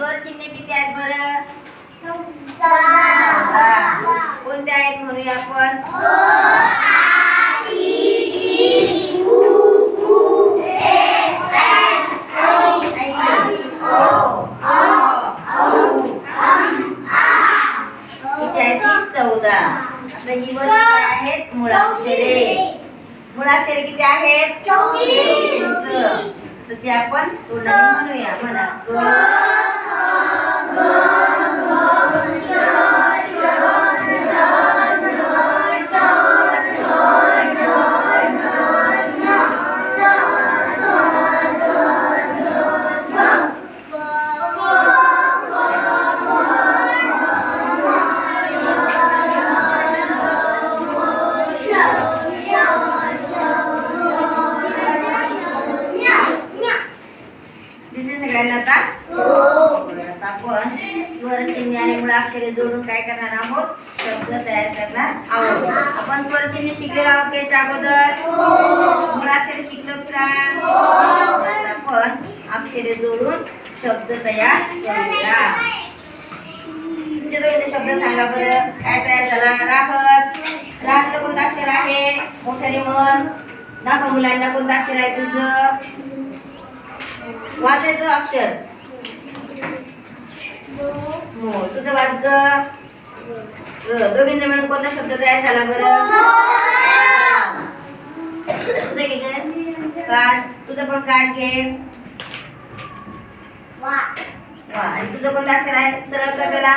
स्वर चिन्ह किती आहेत बरं. कोणते आहेत म्हणूया आपण? चौदा. आता ही वर आहेत मुळाक्षरे. मुळाक्षरे किती आहेत. तर ते आपण तोंडाने म्हणूया. म्हणा. सगळ्यांना आता? आपण स्वर चिन्ह आणि मुळाक्षरे जोडून काय करणार आहोत? शब्द तयार करणार आहोत. आपण स्वर चिन्ह शिकलेलो आहोत त्याच्या अगोदर? मुळाक्षरे शिकलो का? आपण अक्षरे जोडून शब्द तयार करूया. तुमचे शब्द सांगा बरं. काय तयार झाला? राहत. राहत कोणतं अक्षर आहे? मोठ्याने मन. दाखव मुलांना कोणतं अक्षर आहे तुझं? वाचायचं अक्षर. हो तुझं वाच. दोघींना मिळून कोणता शब्द तयार झाला बरं? कार्ड तुझं पण कार्ड घे. वा आणि तुझं कोणतं अक्षर आहे? सरळ कर त्याला.